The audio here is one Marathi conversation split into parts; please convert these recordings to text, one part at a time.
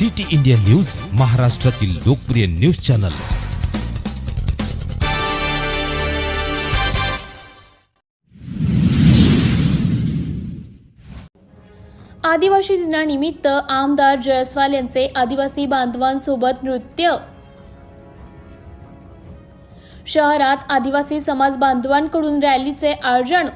सिटी इंडिया न्यूज महाराष्ट्रातील लोकप्रिय न्यूज चॅनल. आदिवासी दिनानिमित्त आमदार जयस्वाल यांचे आदिवासी बांधवांसोबत नृत्य. शहरात आदिवासी समाज बांधवांकडून रॅलीचे आयोजन.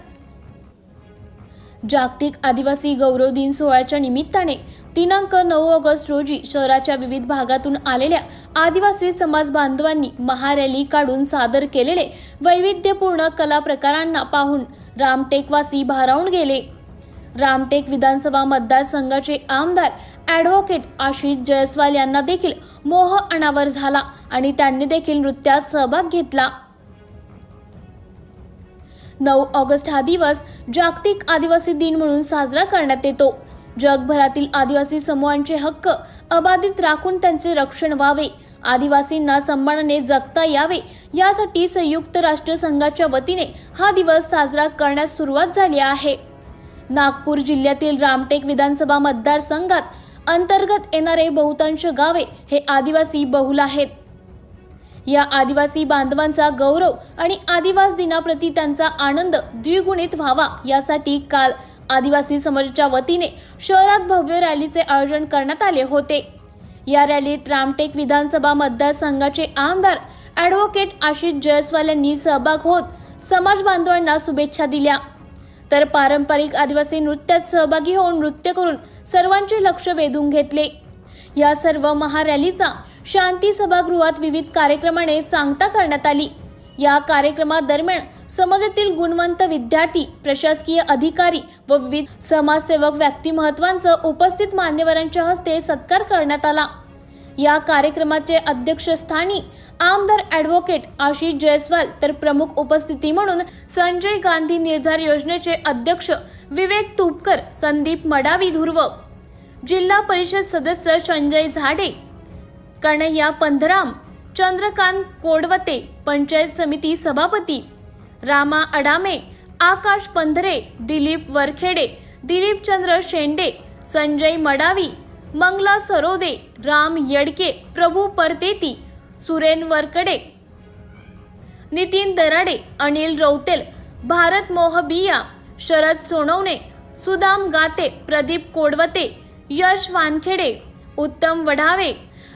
जागतिक आदिवासी गौरव दिन सोहळ्याच्या निमित्ताने दिनांक नऊ ऑगस्ट रोजी शहराच्या विविध भागातून आलेल्या आदिवासी समाज बांधवांनी महारॅली काढून सादर केलेले वैविध्यपूर्ण कला प्रकारांना पाहून रामटेकवासी भारावून गेले. रामटेक विधानसभा मतदारसंघाचे आमदार ॲडव्होकेट आशिष जयस्वाल यांना देखील मोह अनावर झाला आणि त्यांनी देखील नृत्यात सहभाग घेतला. नऊ ऑगस्ट हा दिवस जागतिक आदिवासी दिन म्हणून साजरा करण्यात येतो. जगभरातील आदिवासी समूहांचे हक्क अबाधित राखून त्यांचे रक्षण व्हावे. आदिवासींना सन्मानाने जगता यावे यासाठी संयुक्त राष्ट्र संघाच्या वतीने हा दिवस साजरा करण्यास सुरुवात झाली आहे. नागपूर जिल्ह्यातील रामटेक विधानसभा मतदारसंघात अंतर्गत येणारे बहुतांश गावे हे आदिवासी बहुल आहेत. या आदिवासी बांधवांचा गौरव आणि आदिवास दिनाप्रती त्यांचा आनंद द्विगुणित व्हावा यासाठी काल आदिवासी समाजाच्या वतीने शहरात भव्य रॅलीचे आयोजन करण्यात आले होते. या रॅलीत रामटेक विधानसभा मतदारसंघाचे आमदार ॲडव्होकेट आशिष जयस्वाल यांनी सहभाग होत समाज बांधवांना शुभेच्छा दिल्या. तर पारंपरिक आदिवासी नृत्यात सहभागी होऊन नृत्य करून सर्वांचे लक्ष वेधून घेतले. या सर्व महारॅलीचा शांती सभागृहात विविध कार्यक्रमाने सांगता करण्यात आली. या कार्यक्रमादरम्यान समाजातील गुणवंत विद्यार्थी प्रशासकीय अधिकारी व विविध समाजसेवक व्यक्तिमत्वांचं उपस्थित मान्यवरांच्या हस्ते सत्कार करण्यात आला. या कार्यक्रमाचे अध्यक्षस्थानी आमदार ॲडव्होकेट आशिष जयस्वाल तर प्रमुख उपस्थिती म्हणून संजय गांधी निर्धार योजनेचे अध्यक्ष विवेक तुपकर संदीप मडावी धुर्व जिल्हा परिषद सदस्य संजय झाडे कन्हैया पंधराम चंद्रकांत कोडवते पंचायत समिती सभापती. रामा अडामे आकाश पंधरे दिलीप वरखेडे दिलीपचंद्र शेंडे संजय मडावी मंगला सरोदे राम येडके प्रभू परतेती सुरेन वरकडे. नितीन दराडे अनिल रौतेल भारत मोहबिया शरद सोनवणे सुदाम गाते प्रदीप कोडवते यश वानखेडे उत्तम वढावे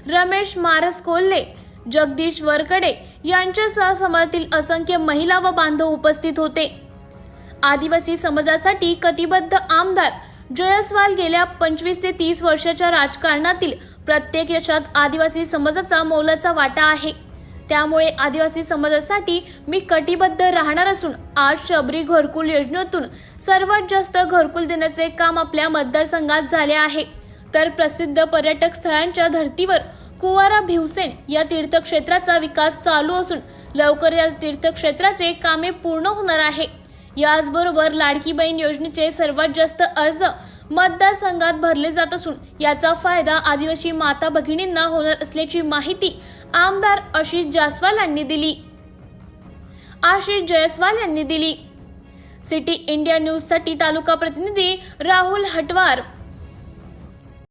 रमेश मारस कोल्हे जगदीश वरकडे यांच्यासह समाजातील असंख्य महिला व बांधव उपस्थित होते. आदिवासी समाजासाठी कटिबद्ध आमदार जयस्वाल गेल्या पंचवीस ते तीस वर्षाच्या राजकारणातील प्रत्येक यशात आदिवासी समाजाचा मोलाचा वाटा आहे. त्यामुळे आदिवासी समाजासाठी मी कटिबद्ध राहणार असून आज शबरी घरकुल योजनेतून सर्वात जास्त घरकुल देण्याचे काम आपल्या मतदारसंघात झाले आहे. तर प्रसिद्ध पर्यटक स्थळांच्या धर्तीवर कुवारा भिवसेन या तीर्थक्षेत्राचा विकास चालू असून लवकर या तीर्थक्षेत्राचे कामे पूर्ण होणार आहे. याचबरोबर लाडकी बहीण योजनेचे सर्वात जास्त अर्ज मतदारसंघात भरले जात असून याचा फायदा आदिवासी माता भगिनींना होणार असल्याची माहिती आमदार आशिष जास्वाल यांनी दिली. आशिष जयस्वाल यांनी दिली. सिटी इंडिया न्यूजसाठी तालुका प्रतिनिधी राहुल हटवार.